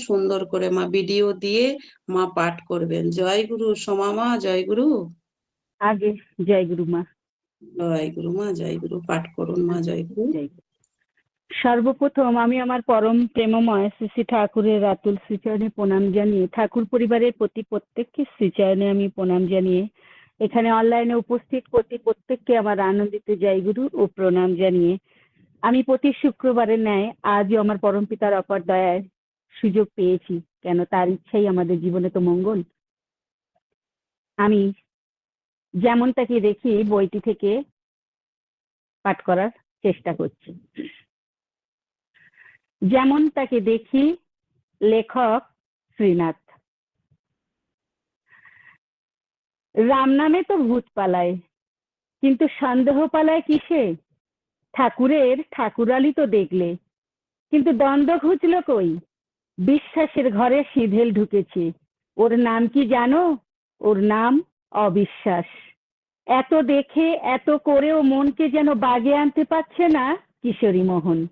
সুন্দর করে মা ভিডিও দিয়ে মা পাঠ করবেন। জয় গুরু সোমা মা জয় গুরু। আগে জয় গুরু মা। জয় গুরু মা জয় গুরু। পাঠ করুন মা জয় গুরু। সর্বপ্রথম আমি আমার পরম প্রেমময় শ্রী শ্রী ঠাকুরের রাতুল শ্রীচরণে প্রণাম জানিয়ে ঠাকুর পরিবারের প্রতি প্রত্যেককে শ্রীচরণে আমি প্রণাম জানিয়ে এখানে অনলাইনে উপস্থিত প্রতি প্রত্যেককে আমার আনন্দিত জয়গুরু ও প্রণাম জানিয়ে আমি প্রতি শুক্রবারের ন্যায় আজও আমার পরম পিতার অপার দয়ায় সুযোগ পেয়েছি। কেন তার ইচ্ছাই আমাদের জীবনে তো মঙ্গল। আমি যেমন তাকে দেখি বইটি থেকে পাঠ করার চেষ্টা করছি। যেমন তাকে দেখি লেখক শ্রীনাথ। রাম নামে তো ভূত পালায়, কিন্তু সন্দেহ পালায় কিসে? ঠাকুরের ঠাকুরালি তো দেখলে, কিন্তু দ্বন্দ্ব ঘুচলো কই? বিশ্বাসের ঘরে সিধেল ঢুকেছে। ওর নাম কি জানো? ওর নাম অবিশ্বাস। এত দেখে, এত করেও মনকে যেন বাগে আনতে পারছে না কিশোরী মোহন।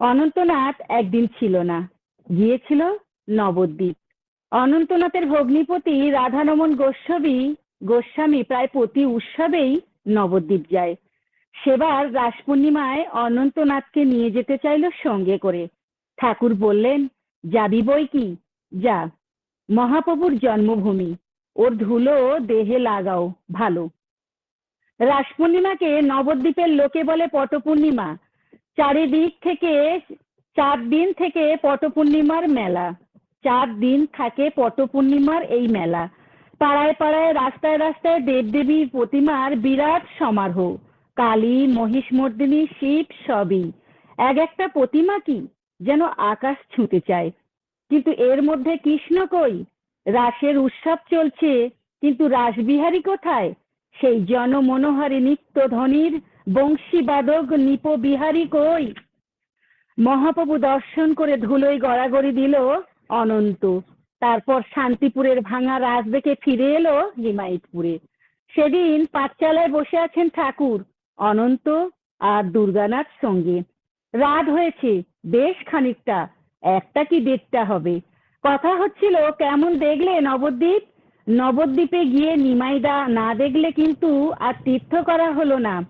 অনন্তনাথ একদিন ছিল না, গিয়েছিল নবদ্বীপ। অনন্তনাথের ভগ্নিপতি রাধারমন গোস্বামী গোস্বামী প্রায় প্রতি উৎসবেই নবদ্বীপ যায়। সেবার রাস পূর্ণিমায় অনন্তনাথকে নিয়ে যেতে চাইল সঙ্গে করে। ঠাকুর বললেন যাবি বই কি? যা। মহাপ্রভুর জন্মভূমি। ওর ধুলো দেহে লাগাও, ভালো। রাস পূর্ণিমাকে নবদ্বীপের লোকে বলে পটপূর্ণিমা। চারিদিক থেকে চার দিন থেকে পটপূর্ণিমার মেলা। চার দিন থাকে পটপূর্ণিমার এই মেলা। পাড়ায় পাড়ায়, রাস্তায় রাস্তায় দেবদেবীর প্রতিমার বিরাট সমারোহ। কালী, মহিষমর্দিনী, শিব সবই। এক একটা প্রতিমা কি? যেন আকাশ ছুঁতে চায়। কিন্তু এর মধ্যে কৃষ্ণ কই? রাসের উৎসব চলছে, কিন্তু রাসবিহারী কোথায়? সেই জনমনোহারী নিত্য ধ্বনির বংশীবাদক নিপবিহারী কই? মহাপ্রভু দর্শন করে ধুলোয় গড়াগড়ি দিল অনন্ত। তারপর শান্তিপুরের ভাঙা রাজ দেখে ফিরে এলো হিমায়তপুরে। সেদিন পাঠশালায় বসে আছেন ঠাকুর, অনন্ত আর দুর্গানাথ সঙ্গে। রাত হয়েছে বেশ খানিকটা, একটা কি দেড়টা হবে। কথা হচ্ছিল, কেমন দেখলে নবদ্বীপ? নবদ্বীপে গিয়ে নিমাইদা না দেখলে কিন্তু আর তীর্থ করা হলো না।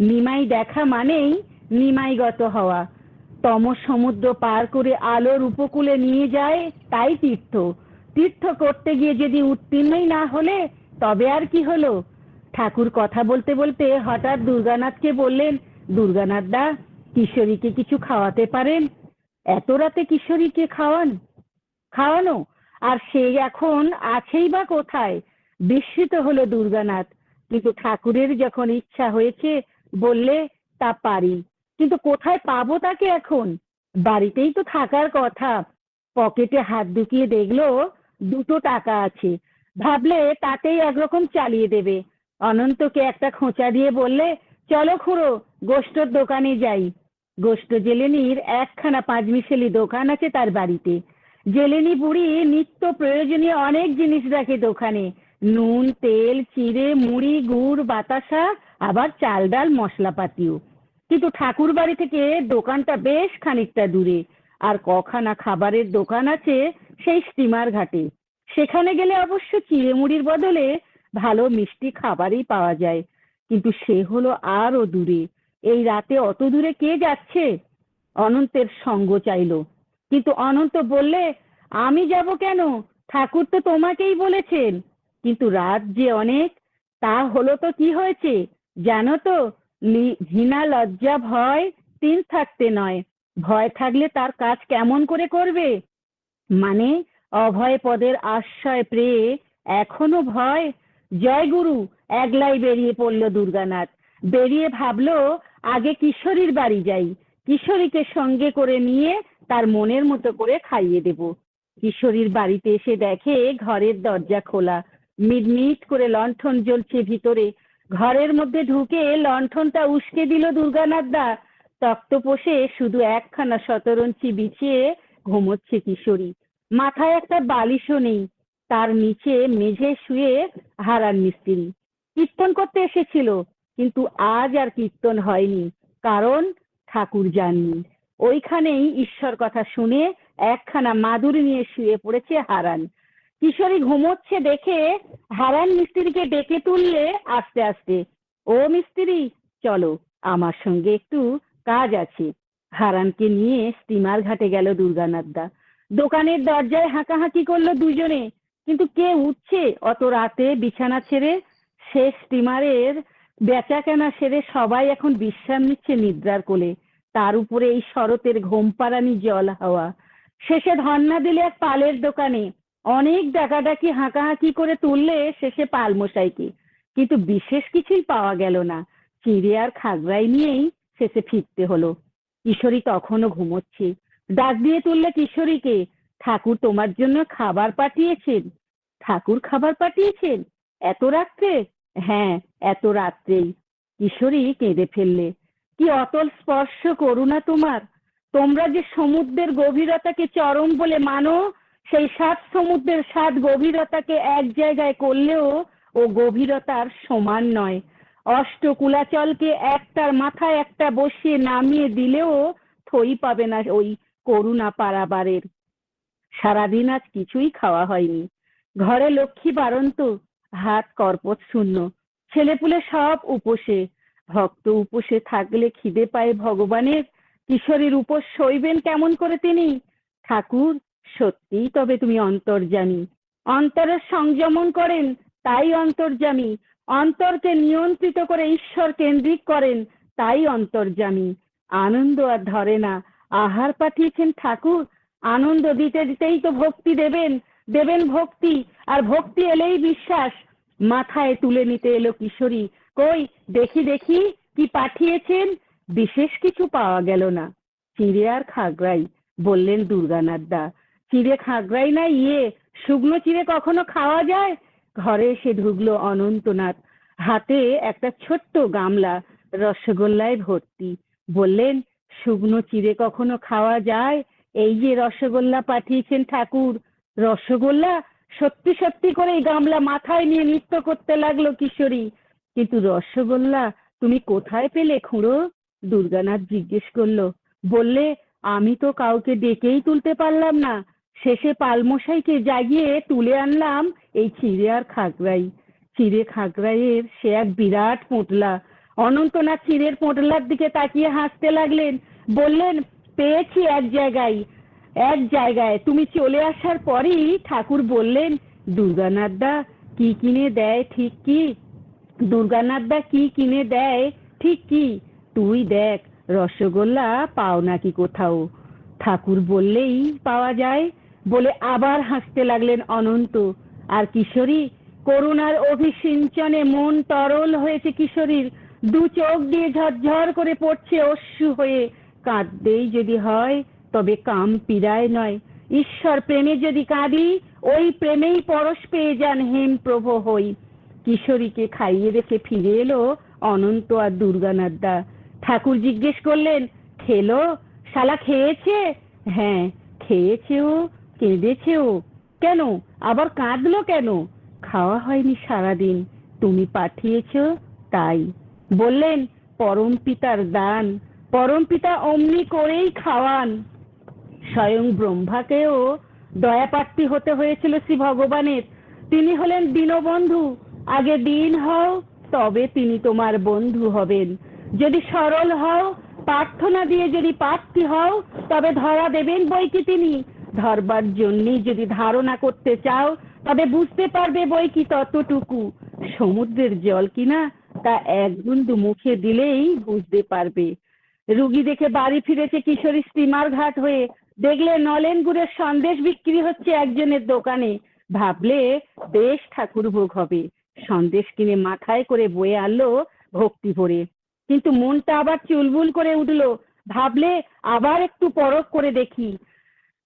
নিমাই দেখা মানেই নিমাইগত হওয়া। তম সমুদ্র পার করে আলোর উপকূলে নিয়ে যায়, তাই তীর্থ। তীর্থ করতে গিয়ে যদি উত্তীর্ণই না হলে, তবে আর কি হলো? ঠাকুর কথা বলতে বলতে হঠাৎ দুর্গানাথকে বললেন দুর্গানাথ দা কিশোরীকে কিছু খাওয়াতে পারেন? এত রাতে কিশোরীকে খাওয়ান, খাওয়ানো? আর সে এখন আছেই বা কোথায়? বিস্মিত হলো দুর্গানাথ। কিন্তু ঠাকুরের যখন ইচ্ছা হয়েছে, বললে, তা পারি। কিন্তু কোথায় পাবো তাকে এখন? বাড়িতেই তো থাকার কথা। পকেটে হাত ঢুকিয়ে দেখল, দুটো টাকা আছে। ভাবলে তাতেই একরকম চালিয়ে দেবে। অনন্তকে একটা খোঁচা দিয়ে বললে, চলো খুড়ো গোষ্ঠর দোকানে যাই। গোষ্ঠ জেলেনির একখানা পাঁচমিশেলি দোকান আছে তার বাড়িতে। জেলেনি বুড়ি নিত্য প্রয়োজনীয় অনেক জিনিস রাখে দোকানে। নুন, তেল, চিড়ে, মুড়ি, গুড়, বাতাসা, আবার চাল, ডাল, মশলাপাতিও। কিন্তু ঠাকুর বাড়ি থেকে দোকানটা বেশ খানিকটা দূরে। আর কখানা খাবারের দোকান আছে সেই স্টিমার ঘাটে। সেখানে গেলে অবশ্য চিড়ে মুড়ির বদলে ভালো মিষ্টি খাবারই পাওয়া যায়। কিন্তু সে হলো আরও দূরে। এই রাতে অত দূরে কে যাচ্ছে? অনন্তের সঙ্গ চাইলো। কিন্তু অনন্ত বললে, আমি যাব কেন? ঠাকুর তো তোমাকেই বলেছেন। কিন্তু রাত যে অনেক, তা হলো তো কি হয়েছে? জানো তো ঘৃণা, লজ্জা, ভয় তিন থাকতে নয়। ভয় থাকলে তার কাজ কেমন করে করবে? মানে অভয় পদের আশ্রয় পেয়ে এখনও ভয়? জয় গুরু, একলাই বেরিয়ে পড়ল দুর্গানাথ। বেরিয়ে ভাবলো আগে কিশোরীর বাড়ি যাই। কিশোরীকে সঙ্গে করে নিয়ে তার মনের মতো করে খাইয়ে দেব। কিশোরীর বাড়িতে এসে দেখে ঘরের দরজা খোলা। মিটমিট করে লণ্ঠন জ্বলছে ভিতরে। ঘরের মধ্যে ঢুকে লণ্ঠনটা উস্কে দিল দুর্গানাথ দা। তক্তপোষে শুধু একখানা শতরঞ্চি বিছিয়ে ঘুমোচ্ছে কিশোরী। মাথায় একটা বালিশও নেই। তার নিচে মেঝে শুয়ে হারান মিস্ত্রি। কীর্তন করতে এসেছিল। কিন্তু আজ আর কীর্তন হয়নি, কারণ ঠাকুর যাননি। ওইখানেই ঈশ্বর কথা শুনে একখানা মাদুরি নিয়ে শুয়ে পড়েছে হারান। কিশোরী ঘুমোচ্ছে দেখে হারান মিস্ত্রিকে ডেকে তুললে আস্তে আস্তে, ও মিস্ত্রি, চলো, আমার সঙ্গে একটু কাজ আছে। হারানকে নিয়ে স্টিমার ঘাটে গেল দুর্গানাথদা। দোকানের দরজায় হাঁকাহাঁকি করল দুজনে, কিন্তু কে উঠছে অত রাতে বিছানা ছেড়ে। শেষ স্টিমারের বেচা কেনা সেরে সবাই এখন বিশ্রাম নিচ্ছে নিদ্রার কোলে। তার উপরে এই শরতের ঘোমপাড়ানি জল হাওয়া। শেষে ধর্না দিলে এক পালের দোকানে। অনেক ডাকাডাকি হাঁকাহাঁকি করে তুললে শেষে পালমশাইকে। কিন্তু বিশেষ কিছুই পাওয়া গেল না। চিড়ে আর খাগড়াই নিয়েই শেষে ফিরতে হলো। কিশোরী তখনও ঘুমোচ্ছে। ডাক দিয়ে তুললে কিশোরীকে, ঠাকুর তোমার জন্য খাবার পাঠিয়েছেন। ঠাকুর খাবার পাঠিয়েছেন? এত রাত্রে হ্যাঁ এত রাত্রেই। কিশোরী কেঁদে ফেললে। কি অতল স্পর্শ করুণা তোমার? তোমরা যে সমুদ্রের গভীরতাকে চরম বলে মানো, সেই সাত সমুদ্রের সাত গভীরতাকে এক জায়গায় করলেও ও গভীরতার সমান নয়। অষ্টকুলাচলকে একটার মাথায় একটা বসিয়ে নামিয়ে দিলেও থই পাবে না ওই করুণা পারাবারের। সারাদিন আজ কিছুই খাওয়া হয়নি। ঘরে লক্ষ্মী বারন্ত হাত করপত শূন্য। ছেলেপুলে সব উপসে। ভক্ত উপসে থাকলে খিদে পায় ভগবানের। কিশোরীর উপোস সইবেন কেমন করে তিনি? ঠাকুর, সত্যিই তবে তুমি অন্তর্জামী অন্তরের সংযমন করেন, তাই অন্তর্জামী অন্তরকে নিয়ন্ত্রিত করে ঈশ্বর কেন্দ্রিক করেন, তাই অন্তর্জামী আনন্দ আর ধরে না। আহার পাঠিয়েছেন ঠাকুর। আনন্দ দিতে দিতেই তো ভক্তি দেবেন। দেবেন ভক্তি, আর ভক্তি এলেই বিশ্বাস। মাথায় তুলে নিতে এলো কিশোরী। কই, দেখি দেখি, কি পাঠিয়েছেন? বিশেষ কিছু পাওয়া গেল না। চিড়ে আর খাগড়াই, বললেন দুর্গানাথ দা চিড়ে খাগড়াই না ইয়ে? শুকনো চিড়ে কখনো খাওয়া যায়? ঘরে এসে ঢুকলো অনন্তনাথ। হাতে একটা ছোট্ট গামলা, রসগোল্লায় ভর্তি। বললেন, শুকনো চিড়ে কখনো খাওয়া যায়? এই যে রসগোল্লা পাঠিয়েছেন ঠাকুর রসগোল্লা সত্যি সত্যি করে গামলা মাথায় নিয়ে নৃত্য করতে লাগল কিশোরী। কিন্তু রসগোল্লা তুমি কোথায় পেলে খুঁড়ো? দুর্গানাথ জিজ্ঞেস করল। বললে, আমি তো কাউকে ডেকেই তুলতে পারলাম না। শেষে পালমশাইকে জাগিয়ে তুলে আনলাম এই চিড়ে আর খাগড়াই। চিড়ে খাগড়াইয়ের সে এক বিরাট পোটলা। অনন্তনাথ চিড়ের পোটলার দিকে তাকিয়ে হাসতে লাগলেন। বললেন, পেয়েছি এক জায়গায়। এক জায়গায়। তুমি চলে আসার পরেই ঠাকুর বললেন দুর্গানাথ দা কি কিনে দেয় ঠিক কি? দুর্গানাথ দা কি কিনে দেয় ঠিক কি? তুই দেখ, রসগোল্লা পাও নাকি কোথাও? ঠাকুর বললেই পাওয়া যায়। বলে আবার হাসতে লাগলেন অনন্ত। আর কিশোরী, করুণার অভিসিঞ্চনে মন তরল হয়েছে কিশোরীর। দু চোখ দিয়ে ঝরঝর করে পড়ছে অশ্রু হয়ে। কাঁদতেই যদি হয় তবে কাম পীড়ায় নয়। ঈশ্বর প্রেমে যদি কাঁদি, ওই প্রেমেই পরশ পেয়ে যান হেম প্রভু হই। কিশোরীকে খাইয়ে রেখে ফিরে এলো অনন্ত আর দুর্গানাথ দা ঠাকুর জিজ্ঞেস করলেন, খেলো? শালা খেয়েছে? হ্যাঁ খেয়েছে ও কেঁদেছে ও কেন? আবার কাঁদলো কেন? খাওয়া হয়নি সারাদিন। তুমি পাঠিয়েছ তাই। বললেন, পরম পিতার দান। পরম পিতা অমনি করেই খাওয়ান। স্বয়ং ব্রহ্মাকেও দয়াপাত্রী হতে হয়েছিল শ্রী ভগবানের। তিনি হলেন দীনবন্ধু। আগে দিন হও, তবে তিনি তোমার বন্ধু হবেন। যদি সরল হও, প্রার্থনা দিয়ে যদি প্রার্থী হও, তবে ধরা দেবেন বই কি তিনি। ধরবার জন্যই যদি ধারণা করতে চাও, তবে বুঝতে পারবে বই কি ততটুকু। সমুদ্রের জল কিনা, তা এক বিন্দু মুখে দিলেই বুঝতে পারবে। রুগী দেখে বাড়ি ফিরেছে কিশোরী স্টিমার ঘাট হয়ে। দেখলে নলেন গুড়ের সন্দেশ বিক্রি হচ্ছে একজনের দোকানে। ভাবলে বেশ ঠাকুর ভোগ হবে। সন্দেশ কিনে মাথায় করে বয়ে আনলো ভক্তি ভরে। কিন্তু মনটা আবার চুলবুল করে উঠল। ভাবলে আবার একটু পরখ করে দেখি।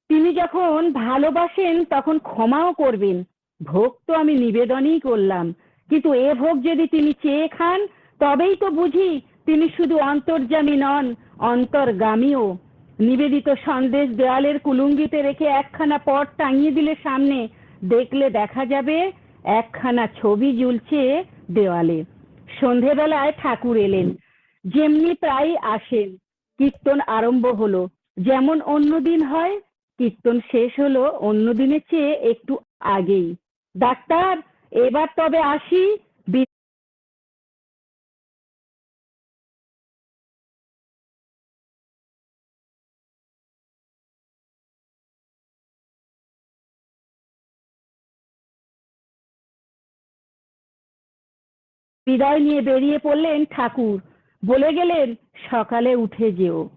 তিনি যখন ভালোবাসেন তখন ক্ষমাও করবেন। ভোগ তো আমি নিবেদনই করলাম। কিন্তু এ ভোগ যদি তিনি চেয়ে খান, তবেই তো বুঝি তিনি শুধু অন্তর্যামী নন, অন্তর্গামীও। নিবেদিত সন্দেশ দেওয়ালের কুলুঙ্গিতে রেখে একখানা পট টাঙিয়ে দিলে সামনে। দেখলে দেখা যাবে একখানা ছবি ঝুলছে দেওয়ালে। সন্ধেবেলায় ঠাকুর এলেন। যেমনি প্রায় আসেন। কীর্তন আরম্ভ হলো। যেমন অন্যদিন হয়, কীর্তন শেষ হলো অন্য দিনের চেয়ে একটু আগেই। ডাক্তার, এবার তবে আসি। বিদায় নিয়ে বেরিয়ে পড়লেন ঠাকুর। বলে গেলেন, সকালে উঠে যেও।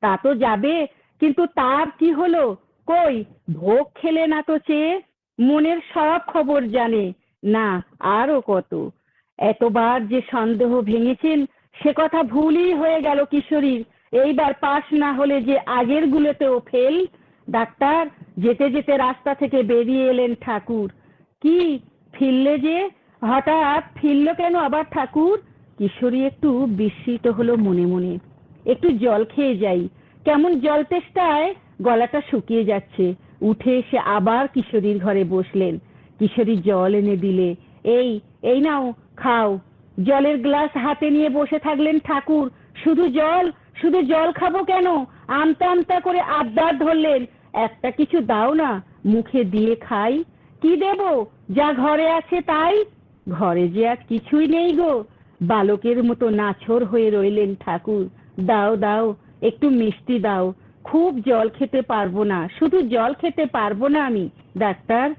তা তো যাবে, কিন্তু তার কি হলো? কই, ভোগ খেলে না তো চেয়ে? মনের সব খবর জানে। না আরও কত। এতবার যে সন্দেহ ভেঙেছেন, সে কথা ভুলই হয়ে গেল কিশোরীর। এইবার পাশ না হলে যে আগের গুলোতেও ফেল? ডাক্তার, যেতে যেতে রাস্তা থেকে বেরিয়ে এলেন ঠাকুর। কি, ফিরলে যে? হঠাৎ ফিরল কেন আবার ঠাকুর? কিশোরী একটু বিস্মিত হলো মনে মনে। একটু জল খেয়ে যাই। কেমন জল তেষ্টায়? গলাটা শুকিয়ে যাচ্ছে। উঠে এসে আবার কিশোরীর ঘরে বসলেন। কিশোরী জল এনে দিলে, এই এই নাও, খাও। জলের গ্লাস হাতে নিয়ে বসে থাকলেন ঠাকুর। শুধু জল? শুধু জল খাব কেন? আমতা আমতা করে আবদার ধরলেন। একটা কিছু দাও না, মুখে দিয়ে খাই। কি দেব? যা ঘরে আছে তাই? ঘরে যে আর কিছুই নেই গো। বালকের মতো নাছর হয়ে রইলেন ঠাকুর। দাও দাও, একটু মিষ্টি দাও। খুব জল খেতে পারব না। শুধু জল খেতে পারব না আমি। ডাক্তার,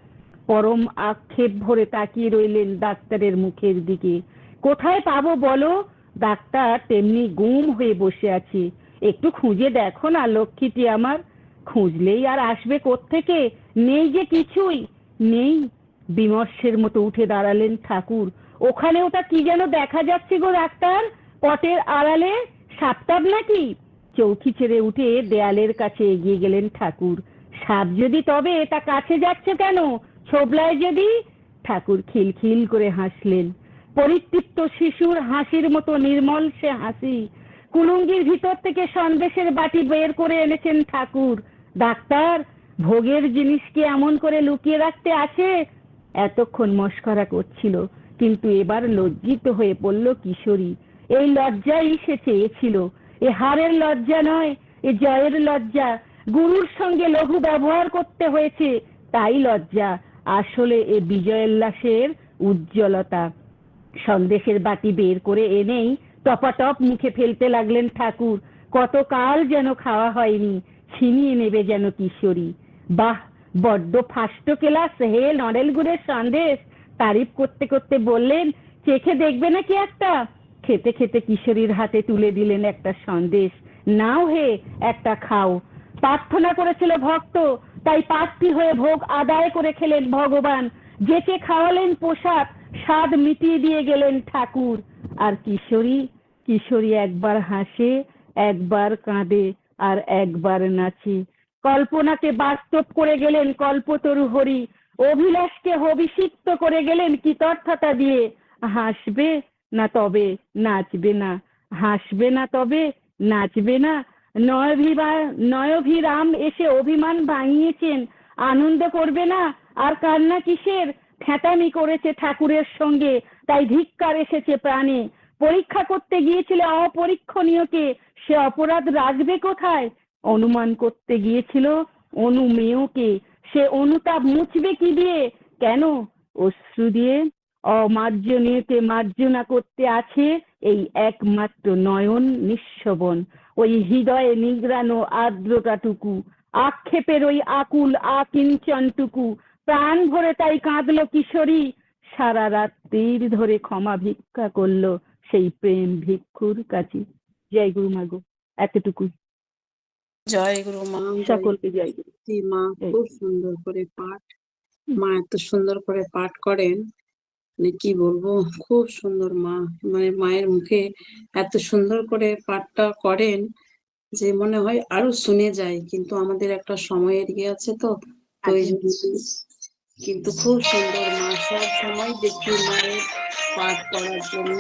পরম আক্ষেপ ভরে তাকিয়ে রইলেন ডাক্তারের মুখের দিকে। কোথায় পাবো বলো? ডাক্তার তেমনি গুম হয়ে বসে আছে। একটু খুঁজে দেখো না, লক্ষ্মীটি আমার। খুঁজলেই আর আসবে কোত্থেকে? নেই যে কিছুই। নেই। বিমর্ষের মতো উঠে দাঁড়ালেন ঠাকুর। ওখানে ওটা কি যেন দেখা যাচ্ছে গো ডাক্তার? পটের আড়ালে সাপটাপ নাকি? চৌকি ছেড়ে উঠে দেয়ালের কাছে এগিয়ে গেলেন ঠাকুর। সাপ যদি তবে তা কাছে যাচ্ছে কেন? ছোবলায় যদি? ঠাকুর খিলখিল করে হাসলেন। পরিতৃপ্ত শিশুর হাসির মতো নির্মল সে হাসি। কুলুঙ্গির ভিতর থেকে সন্দেশের বাটি বের করে এনেছেন ঠাকুর। ডাক্তার, ভোগের জিনিসকে এমন করে লুকিয়ে রাখতে আছে এতক্ষণ মস্করা করছিল, কিন্তু এবার লজ্জিত হয়ে পড়ল কিশোরী, এই লজ্জাই সে চেয়েছিল। এ হারের লজ্জা নয়, এ জয়ের লজ্জা। গুরুর সঙ্গে লঘু ব্যবহার করতে হয়েছে, তাই লজ্জা। আসলে এ বিজয়োল্লাসের উজ্জ্বলতা। সন্দেশের বাটি বের করে এনেই টপাটপ মুখে ফেলতে লাগলেন ঠাকুর। কতকাল যেন খাওয়া হয়নি, ছিনিয়ে নেবে যেন কিশোরী। বাহ বড্ড ফাষ্ট ক্লাস হে নড়েল গুড়ের সন্দেশ। তারিফ করতে করতে বললেন, চেখে দেখবে নাকি একটা? খেতে খেতে কিশোরীর হাতে তুলে দিলেন একটা সন্দেশ। নাও হে, একটা খাও। প্রার্থনা করেছিল ভক্ত, তাই পাত্রী হয়ে ভোগ আদায় করে খেলেন ভগবান। যেকে খাওয়ালেন পোশাক স্বাদ মিটিয়ে দিয়ে গেলেন ঠাকুর। আর কিশোরী কিশোরী একবার হাসে, একবার কাঁদে, আর একবার নাচে। কল্পনাকে বাস্তব করে গেলেন কল্পতরু হরি, অভিলাষকে অভিষিক্ত করে গেলেন কৃতর্থতা দিয়ে। হাসবে না তবে নাচবে না, হাসবে না তবে নাচবে না। নয়ভিবা, নয়ভিরাম এসে অভিমান ভাঙিয়েছেন আনন্দ করবে না, আর কান্না কিসের? ঠেঁটামি করেছে ঠাকুরের সঙ্গে, তাই ধিক্কার এসেছে প্রাণে। পরীক্ষা করতে গিয়েছিল অপরীক্ষণীয়কে, সে অপরাধ রাখবে কোথায়? অনুমান করতে গিয়েছিল, অনু মেয়কে। সে অনুতাপ মুছবে কি দিয়ে? কেন? অশ্রু দিয়ে। অমার্জনীয়কে মার্জনা করতে আছে এই একমাত্র নয়ন নিঃস্ববন ওই হৃদয়ে নিংড়ানো আর্দ্রতাটুকু, আক্ষেপের ওই আকুল আকিঞ্চনটুকু, প্রাণ ভরে তাই কাঁদল কিশোরী। সারা রাত্রির ধরে ক্ষমা ভিক্ষা করল সেই প্রেম ভিক্ষুর কাছে। জয় গুরু মাগো এতটুকু জয় গুরু মা সকলকে জয় গুরু। মা খুব সুন্দর করে পাঠ। মা এত সুন্দর করে পাঠ করেন। মানে কি বলব খুব সুন্দর মা। মানে মায়ের মুখে এত সুন্দর করে পাঠটা করেন যে মনে হয় আরও শুনে যায়। কিন্তু আমাদের একটা সময় এগিয়ে আছে তো তো কিন্তু খুব সুন্দর মা সব সময় দেখি মায়ের পাঠ করার জন্য।